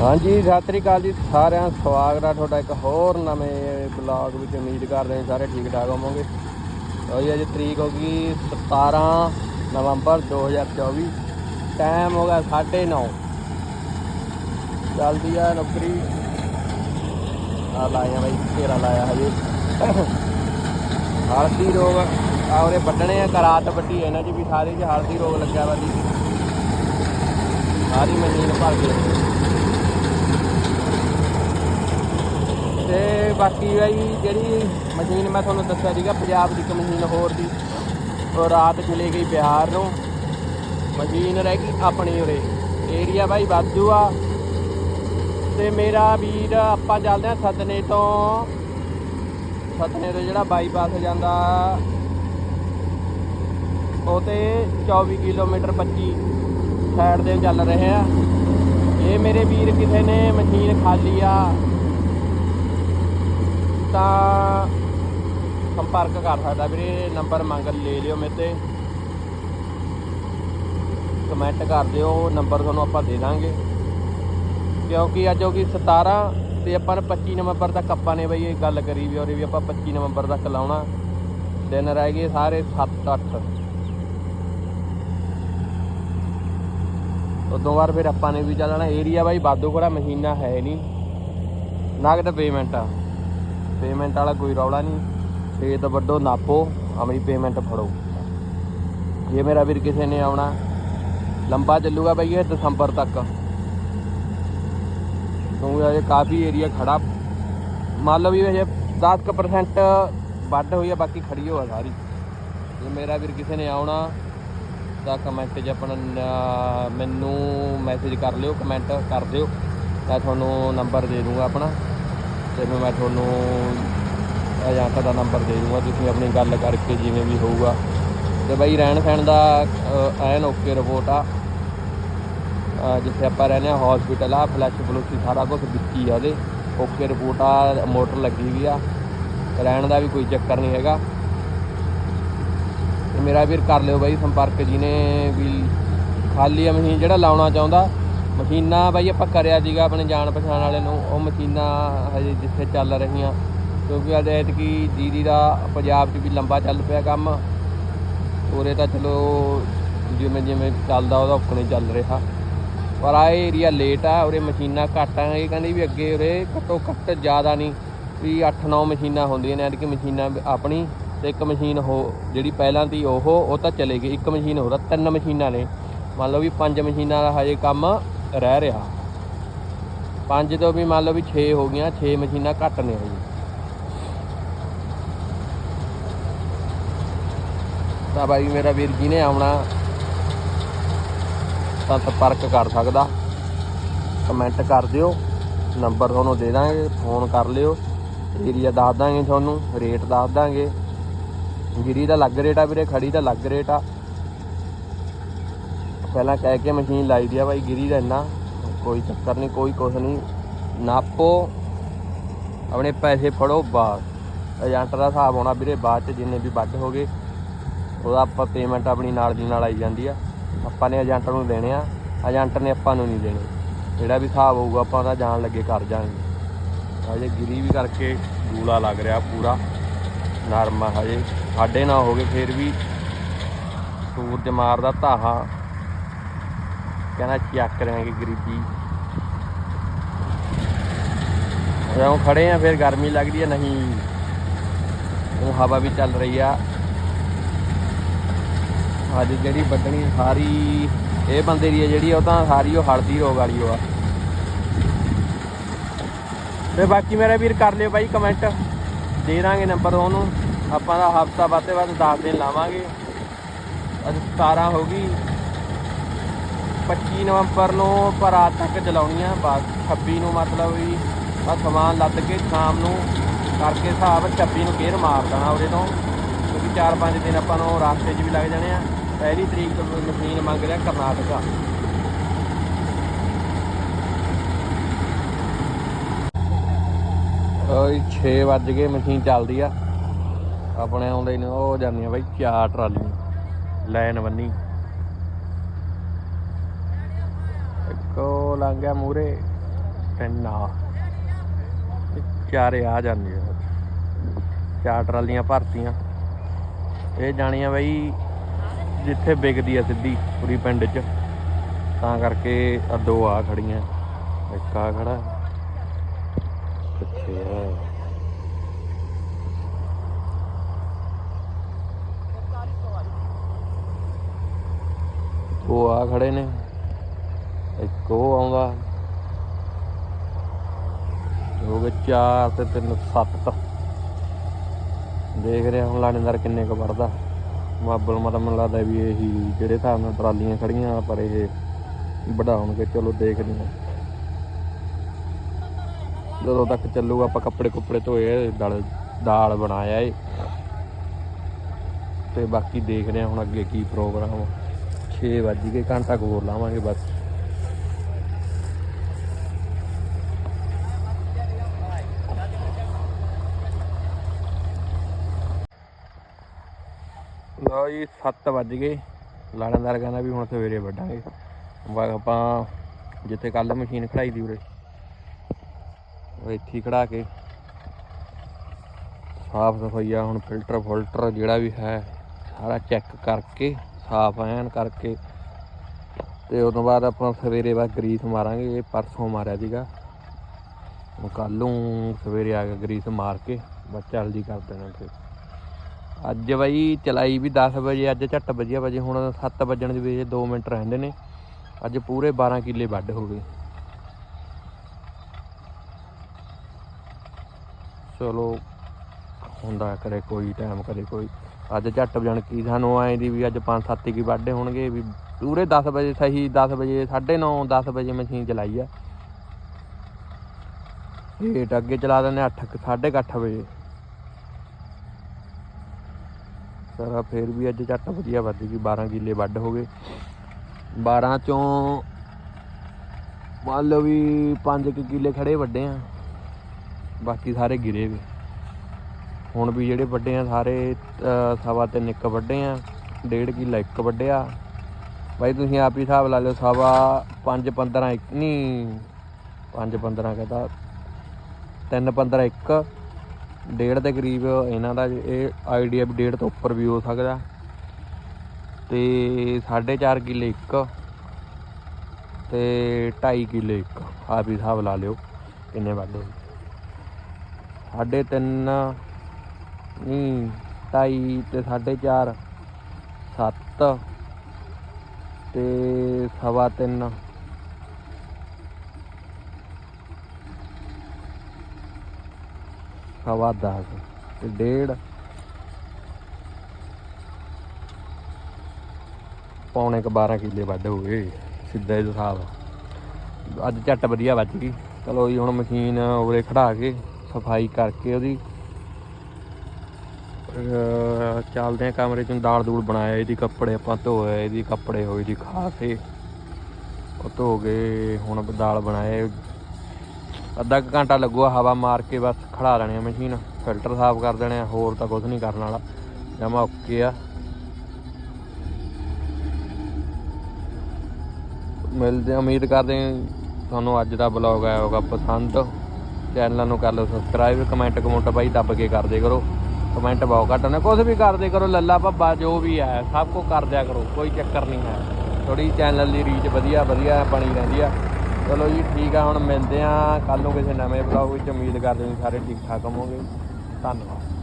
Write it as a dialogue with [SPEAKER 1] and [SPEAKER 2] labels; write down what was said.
[SPEAKER 1] ਹਾਂਜੀ, ਸਤਿ ਸ੍ਰੀ ਅਕਾਲ ਜੀ। ਸਾਰਿਆਂ ਦਾ ਸਵਾਗਤ ਆ ਤੁਹਾਡਾ ਇੱਕ ਹੋਰ ਨਵੇਂ ਬਲੌਗ ਵਿੱਚ। ਉਮੀਦ ਕਰਦੇ ਹਾਂ ਸਾਰੇ ਠੀਕ ਠਾਕ ਹੋਵੋਗੇ। ਲਓ ਜੀ, ਅੱਜ ਤਰੀਕ ਹੋ ਗਈ 17 ਨਵੰਬਰ 2024 ਟਾਈਮ ਹੋ ਗਿਆ 9:30 ਚੱਲਦੀ ਆ ਨੌਕਰੀ। ਆ ਲਾਇਆ ਬਾਈ, ਘੇਰਾ ਲਾਇਆ ਹਜੇ। ਹਲਦੀ ਰੋਗ ਆ ਵੱਢਣੇ ਆ, ਕਰਾਤ ਵੱਡੀ ਇਹਨਾਂ 'ਚ ਵੀ ਸਾਰੇ 'ਚ ਹਲਦੀ ਰੋਗ ਲੱਗਿਆ ਵਾ ਜੀ ਸਾਰੀ ਮਸ਼ੀਨ ਭਰ ਗਈ ਤੇ ਬਾਕੀ ਬਾਈ ਜਿਹੜੀ ਮਸ਼ੀਨ ਮੈਂ ਤੁਹਾਨੂੰ ਦੱਸਿਆ ਸੀਗਾ, ਪੰਜਾਬ ਦੀ ਇੱਕ ਮਸ਼ੀਨ ਹੋਰ ਦੀ। ਉਹ ਰਾਤ ਚਲੇ ਗਈ ਬਿਹਾਰ ਨੂੰ। ਮਸ਼ੀਨ ਰਹਿ ਗਈ ਆਪਣੀ ਉਰੇ। ਏਰੀਆ ਬਾਈ ਵਾਧੂ ਆ। ਤੇ ਮੇਰਾ ਵੀਰ, ਆਪਾਂ ਚੱਲਦੇ ਆ ਸਦਨੇ ਤੋਂ। ਸਦਨੇ ਤੋਂ ਜਿਹੜਾ ਬਾਈਪਾਸ ਜਾਂਦਾ। ਉਹ ਤੇ 24 ਕਿਲੋਮੀਟਰ 25 ਸਾਈਡ ਦੇ ਚੱਲ ਰਹੇ ਆ। ਇਹ ਮੇਰੇ ਵੀਰ ਕਿਸੇ ਨੇ? ਮਸ਼ੀਨ ਖਾਲੀ ਆ। ਤਾਂ ਸੰਪਰਕ ਕਰ ਸਕਦਾ ਵੀਰੇ, ਨੰਬਰ ਮੰਗ ਲੈ ਲਿਓ ਮੇਰੇ ਤੇ। ਕਮੈਂਟ ਕਰ ਦਿਓ, ਨੰਬਰ ਤੁਹਾਨੂੰ ਆਪਾਂ ਦੇ ਦਾਂਗੇ। ਕਿਉਂਕਿ ਅੱਜ ਹੋ ਗਈ 17 ਤੇ ਆਪਾਂ ਨੇ 25 ਨਵੰਬਰ ਤੱਕ ਆਪਾਂ ਨੇ ਬਈ ਇਹ ਗੱਲ ਕਰੀ ਵੀ ਔਰ ਵੀ ਆਪਾਂ 25 ਨਵੰਬਰ ਤੱਕ ਲਾਉਣਾ। ਦਿਨ ਰਹਿ ਗਏ ਸਾਰੇ 7 8 ਉਦੋਂ ਬਾਅਦ ਫਿਰ ਆਪਾਂ ਨੇ ਵੀ ਚੱਲਣਾ ਏਰੀਆ ਬਾਈ ਵਾਧੂ ਕੋਲਾ ਮਹੀਨਾ ਹੈ ਨਹੀਂ। ਨਗਦ ਪੇਮੈਂਟ ਆ। ਪੇਮੈਂਟ ਵਾਲਾ ਕੋਈ ਰੌਲਾ ਨਹੀਂ। ਖੇਤ ਵੱਡੋ ਨਾਪੋ, ਆਪਣੀ ਪੇਮੈਂਟ ਫੜੋ। ਜੇ ਮੇਰਾ ਵੀਰ ਕਿਸੇ ਨੇ ਆਉਣਾ, ਲੰਬਾ ਚੱਲੂਗਾ ਬਈ ਇਹ ਦਸੰਬਰ ਤੱਕ। ਕਿਉਂਕਿ ਅਜੇ ਕਾਫੀ ਏਰੀਆ ਖੜਾ, ਮੰਨ ਲਓ ਵੀ ਅਜੇ 10% ਵੱਢ ਹੋਈ ਆ, ਬਾਕੀ ਖੜੀ ਹੋਆ ਸਾਰੀ। ਜੇ ਮੇਰਾ ਵੀਰ ਕਿਸੇ ਨੇ ਆਉਣਾ, ਤਾਂ ਕਮੈਂਟ 'ਚ ਆਪਣਾ ਮੈਨੂੰ ਮੈਸੇਜ ਕਰ ਲਿਓ ਕਮੈਂਟ ਕਰ ਦਿਓ। ਮੈਂ ਤੁਹਾਨੂੰ ਨੰਬਰ ਦੇ ਦੂੰਗਾ ਆਪਣਾ। ਤੇ ਮੈਂ ਤੁਹਾਨੂੰ ਏਜੰਟ ਦਾ ਨੰਬਰ ਦੇ ਦੂੰਗਾ, ਤੁਸੀਂ ਆਪਣੀ ਗੱਲ ਕਰਕੇ ਜਿਵੇਂ ਵੀ ਹੋਊਗਾ। ਤੇ ਬਾਈ ਰਹਿਣ ਸਹਿਣ ਦਾ ਐਨ ਓਕੇ ਰਿਪੋਰਟ ਆ। ਜਿੱਥੇ ਆਪਾਂ ਰਹਿੰਦੇ ਆ ਹਸਪੀਟਲ ਆ ਫਲੈਸ਼ ਫਲੂਸੀ ਸਾਰਾ ਕੁਝ ਵਿੱਚ ਆ ਉਹਦੇ। ਓਕੇ ਰਿਪੋਰਟ ਆ ਮੋਟਰ ਲੱਗੀ ਵੀ ਆ। ਰਹਿਣ ਦਾ ਵੀ ਕੋਈ ਚੱਕਰ ਨਹੀਂ ਹੈਗਾ। ਤੇ ਮੇਰਾ ਵੀਰ ਕਰ ਲਿਓ ਬਾਈ ਸੰਪਰਕ, ਜਿਹਨੇ ਵੀ ਖਾਲੀ ਆ, ਮਸ਼ੀਨ ਜਿਹੜਾ ਲਾਉਣਾ ਚਾਹੁੰਦਾ ਮਸ਼ੀਨਾਂ ਬਾਈ ਆਪਾਂ ਕਰਿਆ ਸੀਗਾ ਆਪਣੇ ਜਾਣ ਪਛਾਣ ਵਾਲੇ ਨੂੰ, ਉਹ ਮਸ਼ੀਨਾਂ ਹਜੇ ਜਿੱਥੇ ਚੱਲ ਰਹੀਆਂ। ਕਿਉਂਕਿ ਅੱਜ ਐਤਕੀ ਦੀਦੀ ਦਾ ਪੰਜਾਬ 'ਚ ਵੀ ਲੰਬਾ ਚੱਲ ਪਿਆ ਕੰਮ। ਉਰੇ ਤਾਂ ਚਲੋ ਜਿਵੇਂ ਜਿਵੇਂ ਚੱਲਦਾ ਉਹਦਾ ਉੱਕਣੇ ਚੱਲ ਰਿਹਾ। ਪਰ ਆ ਏਰੀਆ ਲੇਟ ਆ, ਉਰੇ ਮਸ਼ੀਨਾਂ ਘੱਟ ਆ, ਇਹ ਕਹਿੰਦੇ ਵੀ ਅੱਗੇ ਉਰੇ ਘੱਟੋ ਘੱਟ ਜ਼ਿਆਦਾ ਨਹੀਂ, ਵੀ 8-9 ਮਸ਼ੀਨਾਂ ਹੁੰਦੀਆਂ ਨੇ ਐਤਕੀ ਮਸ਼ੀਨਾਂ ਆਪਣੀ ਤੇ ਇੱਕ ਮਸ਼ੀਨ ਹੋ, ਜਿਹੜੀ ਪਹਿਲਾਂ ਦੀ ਉਹ ਉਹ ਤਾਂ ਚਲੇ ਗਈ। ਇੱਕ ਮਸ਼ੀਨ ਹੋਰ ਤਿੰਨ ਮਸ਼ੀਨਾਂ ਨੇ। ਮੰਨ ਲਓ ਵੀ ਪੰਜ ਮਸ਼ੀਨਾਂ ਦਾ ਹਜੇ ਕੰਮ ਰਹਿ ਰਿਹਾ। ਪੰਜ ਤੋਂ ਵੀ ਮੰਨ ਲਓ ਵੀ 6 ਹੋ ਗਈਆਂ 6 ਮਸ਼ੀਨਾਂ ਘੱਟ ਨੇ ਹਜੇ। ਤਾਂ ਬਾਈ ਮੇਰਾ ਵੀਰ ਜੀ ਨੇ ਆਉਣਾ, ਤਾਂ ਸੰਪਰਕ ਕਰ ਸਕਦਾ। ਕਮੈਂਟ ਕਰ ਦਿਓ, ਨੰਬਰ ਤੁਹਾਨੂੰ ਦੇ ਦਾਂਗੇ, ਫੋਨ ਕਰ ਲਿਓ। ਏਰੀਆ ਦੱਸ ਦਾਂਗੇ ਤੁਹਾਨੂੰ, ਰੇਟ ਦੱਸ ਦਾਂਗੇ। ਗਿਰੀ ਦਾ ਲੱਗ ਰੇਟ ਆ ਵੀਰੇ, ਖੜੀ ਦਾ ਲੱਗ ਰੇਟ ਆ। ਪਹਿਲਾਂ ਕਹਿ ਕੇ ਮਸ਼ੀਨ ਲਾਈ ਦੀ ਆ ਬਾਈ ਗਿਰੀ ਦਾ ਇੰਨਾ ਕੋਈ ਚੱਕਰ ਨਹੀਂ, ਕੋਈ ਕੁਛ ਨਹੀਂ। ਨਾਪੋ, ਆਪਣੇ ਪੈਸੇ ਫੜੋ ਬਾਅਦ ਏਜੰਟ ਦਾ ਹਿਸਾਬ ਆਉਣਾ ਵੀਰੇ, ਬਾਅਦ ਚ ਜਿੰਨੇ ਵੀ ਵੱਧ ਗਏ, ਉਹਦਾ ਆਪਾਂ ਪੇਮੈਂਟ ਆਪਣੀ ਨਾਲ ਦੀ ਨਾਲ ਆਈ ਜਾਂਦੀ ਆ। ਆਪਾਂ ਨੇ ਏਜੰਟ ਨੂੰ ਦੇਣੇ ਆ, ਏਜੰਟ ਨੇ ਆਪਾਂ ਨੂੰ ਨਹੀਂ ਦੇਣੇ। ਜਿਹੜਾ ਵੀ ਹਿਸਾਬ ਹੋਊਗਾ, ਆਪਾਂ ਉਹਦਾ ਜਾਣ ਲੱਗੇ ਕਰ ਜਾਾਂਗੇ। ਹਜੇ ਗਿਰੀ ਵੀ ਕਰਕੇ ਗੂਲਾ ਲੱਗ ਰਿਹਾ ਪੂਰਾ। ਨਰਮ ਹਜੇ। ਸਾਡੇ ਨਾ ਹੋ ਗਏ ਫੇਰ ਵੀ ਸੂਰਜ ਮਾਰਦਾ ਧਾਹਾ। ਕਹਿੰਦਾ ਚੱਕ ਰਹੇਗੇ ਗਰੀਬੀ। ਜਦੋਂ ਖੜੇ ਆ, ਫਿਰ ਗਰਮੀ ਲੱਗਦੀ ਹੈ ਨਹੀਂ। ਉਹ ਹਵਾ ਵੀ ਚੱਲ ਰਹੀ ਆ। ਅੱਜ ਜਿਹੜੀ ਵੱਢਣੀ ਸਾਰੀ, ਇਹ ਬੰਦੇ ਦੀ ਹੈ ਜਿਹੜੀ, ਉਹ ਤਾਂ ਸਾਰੀ ਉਹ ਹਲਦੀ ਰੋਗ ਵਾਲੀ ਉਹ ਆ। ਤੇ ਬਾਕੀ ਮੇਰਾ ਵੀਰ ਕਰ ਲਿਓ ਬਾਈ ਕਮੈਂਟ ਦੇ ਦਾਂਗੇ ਨੰਬਰ ਉਹਨੂੰ। ਆਪਾਂ ਦਾ ਹਫਤਾ ਬਾਤੇ ਬਾਅਦ 10 ਦਿਨ ਲਾਵਾਂਗੇ। ਅੱਜ 17 ਹੋ ਗਈ। 25 ਨਵੰਬਰ ਨੂੰ ਪਰ ਰਾਤ ਤੱਕ ਚਲਾਉਣੀ ਆ। ਬਸ 26 ਨੂੰ ਮਤਲਬ ਵੀ ਬਸ ਸਮਾਨ ਲੱਦ ਕੇ ਸ਼ਾਮ ਨੂੰ ਕਰਕੇ ਹਿਸਾਬ 26 ਨੂੰ ਗੇਰ ਮਾਰ ਦੇਣਾ ਉਹਦੇ ਤੋਂ। ਕਿਉਂਕਿ 4-5 ਦਿਨ ਆਪਾਂ ਨੂੰ ਰਾਸਤੇ 'ਚ ਵੀ ਲੱਗ ਜਾਣੇ ਆ। ਪਹਿਲੀ ਤਰੀਕ ਤੋਂ ਮਸ਼ੀਨ ਮੰਗ ਰਿਹਾ ਕਰਨਾਟਕਾ। ਓਏ 6 ਵੱਜ ਗਏ, ਮਸ਼ੀਨ ਚੱਲਦੀ ਆ। ਆਪਣੇ ਆਉਂਦੇ ਨੇ ਉਹ ਜਾਂਦੀਆਂ ਬਾਈ ਚਾਰ ਟਰਾਲੀਆਂ ਲਾਈਨ ਬੰਨੀ। ਇੱਕੋ ਲੰਘ ਗਿਆ ਮੂਰੇ ਤਿੰਨ ਆ। ਇਹ ਚਾਰੇ ਆ ਜਾਂਦੀਆਂ ਚਾਰ ਟਰਾਲੀਆਂ ਭਰਤੀਆਂ। ਇਹ ਜਾਣੀਆਂ ਬਈ ਜਿੱਥੇ ਵਿਕਦੀ ਆ ਸਿੱਧੀ ਪੂਰੀ ਪਿੰਡ 'ਚ। ਤਾਂ ਕਰਕੇ ਆ ਦੋ ਆ ਖੜੀਆਂ। ਇੱਕ ਆ ਖੜਾ। ਕਿੱਥੇ ਆ। ਉਹ ਆ ਖੜੇ ਨੇ। ਇੱਕ ਉਹ ਆਉਂਦਾ। ਹੋ ਗਏ 4 ਤੇ 3 7 ਦੇਖ ਰਿਹਾ ਹੁਣ ਲਾਣੇਦਾਰ ਕਿੰਨੇ ਕੁ ਵੜਦਾ ਮਾਬਲ ਮਤਲਬ ਮੈਨੂੰ ਲੱਗਦਾ ਵੀ ਇਹੀ ਜਿਹੜੇ ਹਿਸਾਬ ਨਾਲ ਟਰਾਲੀਆਂ ਖੜੀਆਂ, ਪਰ ਇਹ ਵਧਾਉਣਗੇ ਚਲੋ ਦੇਖਦੇ ਹਾਂ ਜਦੋਂ ਤੱਕ ਚੱਲੂਗਾ, ਆਪਾਂ ਕੱਪੜੇ ਕੁੱਪੜੇ ਧੋਏ ਦਾਲ ਦਾਲ ਬਣਾਇਆ ਏ। ਤੇ ਬਾਕੀ ਦੇਖਦੇ ਹਾਂ ਹੁਣ ਅੱਗੇ ਕੀ ਪ੍ਰੋਗਰਾਮ 6 ਵੱਜ ਕੇ ਘੰਟਾ ਕੁ ਹੋਰ ਲਾਵਾਂਗੇ ਬਸ। ਲਓ ਜੀ 7 ਵੱਜ ਗਏ। ਲਾਣੇਦਾਰ ਕਹਿੰਦਾ ਵੀ ਹੁਣ ਸਵੇਰੇ ਵੱਢਾਂਗੇ। ਵਾ- ਆਪਾਂ ਜਿੱਥੇ ਕੱਲ ਮਸ਼ੀਨ ਖੜਾਈ ਦੀ ਉਰੇ। ਇੱਥੇ ਖੜਾ ਕੇ ਸਾਫ਼ ਸਫਾਈਆ ਹੁਣ ਫਿਲਟਰ ਫੁਲਟਰ ਜਿਹੜਾ ਵੀ ਹੈ, ਸਾਰਾ ਚੈੱਕ ਕਰਕੇ, ਸਾਫ਼ ਐਨ ਕਰਕੇ ਤੇ ਉਸ ਤੋਂ ਬਾਅਦ ਆਪਾਂ ਸਵੇਰੇ ਬਾਅਦ ਗਰੀਸ ਮਾਰਾਂਗੇ, ਇਹ ਪਰਸੋਂ ਮਾਰਿਆ ਸੀਗਾ। ਹੁਣ ਕੱਲ ਨੂੰ ਸਵੇਰੇ ਆ ਕੇ ਗਰੀਸ ਮਾਰ ਕੇ ਬਸ ਜਲਦੀ ਕਰ ਦੇਣਾ ਫਿਰ। ਅੱਜ ਬਾਈ ਚਲਾਈ ਵੀ 10 ਵਜੇ, ਅੱਜ ਝੱਟ ਵਧੀਆ ਵਜੇ ਹੁਣ 7 ਵਜਣ ਦੇ ਵਿੱਚ 2 ਮਿੰਟ ਰਹਿੰਦੇ ਨੇ। ਅੱਜ ਪੂਰੇ 12 ਕਿੱਲੇ ਵੱਢ ਹੋ ਗਏ। ਚਲੋ, ਹੁੰਦਾ ਕਰੇ ਕੋਈ ਟਾਈਮ ਕਰੇ ਕੋਈ। ਅੱਜ ਝੱਟ ਵਜਣ, ਕੀ ਸਾਨੂੰ ਆਏ ਦੀ ਵੀ ਅੱਜ 5-7 ਕੀ ਵੱਢੇ ਹੋਣਗੇ ਵੀ ਪੂਰੇ 10 ਵਜੇ ਸਹੀ 10 ਵਜੇ 9:30 10 ਵਜੇ ਮਸ਼ੀਨ ਚਲਾਈ ਆ। ਢੇਟ ਅੱਗੇ ਚਲਾ ਦਿੰਦੇ 8 8:30 ਵਜੇ। ਸਾਰਾ ਫੇਰ ਵੀ ਅੱਜ ਝੱਟ ਵਧੀਆ ਵੱਧ ਗਈ 12 ਕਿੱਲੇ ਵੱਢ ਹੋ ਗਏ। 12 ਚੋਂ ਮੰਨ ਲਓ ਵੀ 5 ਕਿੱਲੇ ਖੜੇ ਵੱਡੇ ਆ, ਬਾਕੀ ਸਾਰੇ ਗਿਰੇ ਵੀ। ਹੁਣ ਵੀ ਜਿਹੜੇ ਵੱਡੇ ਆ, ਸਾਰੇ ਸਵਾ ਤਿੰਨ ਇੱਕ ਵੱਡੇ ਆ, ਡੇਢ ਕਿੱਲਾ ਇੱਕ ਵੱਡਿਆ ਬਾਈ ਤੁਸੀਂ ਆਪ ਹੀ ਹਿਸਾਬ ਲਾ ਲਿਓ, ਸਵਾ 5 15 ਇੱਕ, ਨਹੀਂ 5 15 ਕਹਤਾ 3 15 ਇੱਕ। ਡੇਢ ਦੇ ਕਰੀਬ ਇਹਨਾਂ ਦਾ ਇਹ ਆਈਡੀਆ ਵੀ ਡੇਢ ਤੋਂ ਉੱਪਰ ਵੀ ਹੋ ਸਕਦਾ। ਤੇ 4.5 ਕਿੱਲੇ ਇੱਕ ਤੇ 2.5 ਕਿੱਲੇ ਇੱਕ। ਆਪ ਹੀ ਹਿਸਾਬ ਲਾ ਲਿਓ ਕਿੰਨੇ ਵੱਡੇ ਸਾਢੇ ਤਿੰਨ, ਨਹੀਂ 2.5 ਤੇ 4.5 7 ਤੇ ਸਵਾ ਤਿੰਨ। ਸਵਾ 10 ਤੇ ਡੇਢ ਪੌਣੇ ਕ 12 ਕਿੱਲੇ ਵੱਢ ਹੋ ਗਏ ਸਿੱਧਾ ਹੀ ਹਿਸਾਬ ਅੱਜ ਝੱਟ ਵਧੀਆ ਵੱਜ ਗਈ। ਚਲੋ ਜੀ, ਹੁਣ ਮਸ਼ੀਨ ਉਰੇ ਖੜਾ ਕੇ ਸਫ਼ਾਈ ਕਰਕੇ ਉਹਦੀ ਚੱਲਦੇ ਆ ਕਮਰੇ ਚ ਦਾਲ ਦੂਲ ਬਣਾਇਆ, ਇਹਦੀ ਕੱਪੜੇ ਆਪਾਂ ਧੋਏ, ਇਹਦੀ ਕੱਪੜੇ ਹੋਏ ਦੀ ਖਾਸੇ। ਉਹ ਧੋ ਗਏ ਹੁਣ ਦਾਲ ਬਣਾਏ। ਅੱਧਾ ਕੁ ਘੰਟਾ ਲੱਗੂਗਾ ਹਵਾ ਮਾਰ ਕੇ ਬਸ ਖੜਾ ਲੈਣੀ ਆ ਮਸ਼ੀਨ ਫਿਲਟਰ ਸਾਫ਼ ਕਰ ਦੇਣੇ ਆ, ਹੋਰ ਤਾਂ ਕੁਝ ਨਹੀਂ ਕਰਨ ਵਾਲਾ। ਜਮਾ ਓਕੇ ਆ। ਮਿਲਦੇ ਉਮੀਦ ਕਰਦੇ ਤੁਹਾਨੂੰ ਅੱਜ ਦਾ ਬਲੌਗ ਆਇਆ ਹੋਗਾ ਪਸੰਦ। ਚੈਨਲ ਨੂੰ ਕਰ ਲਓ ਸਬਸਕ੍ਰਾਈਬ ਕਮੈਂਟ ਕਮੈਂਟ ਬਾਈ ਦੱਬ ਕੇ ਕਰਦੇ ਕਰੋ। ਕਮੈਂਟ ਬਹੁਤ ਘੱਟ ਨੇ ਕੁਝ ਵੀ ਕਰਦੇ ਕਰੋ, ਲੱਲਾ ਭੱਬਾ ਜੋ ਵੀ ਹੈ, ਸਭ ਕੁਝ ਕਰ ਦਿਆ ਕਰੋ, ਕੋਈ ਚੱਕਰ ਨਹੀਂ ਹੈ। ਥੋੜੀ ਚੈਨਲ ਦੀ ਰੀਚ ਵਧੀਆ ਵਧੀਆ ਬਣੀ ਰਹਿੰਦੀ ਆ। ਚਲੋ ਜੀ, ਠੀਕ ਆ, ਹੁਣ ਮਿਲਦੇ ਆ। ਕੱਲ ਨੂੰ ਕਿਸੇ ਨਵੇਂ ਬਲੌਗ ਵਿੱਚ ਉਮੀਦ ਕਰਦੇ ਹਾਂ ਸਾਰੇ ਠੀਕ ਠਾਕ ਹੋਵੋਗੇ। ਧੰਨਵਾਦ।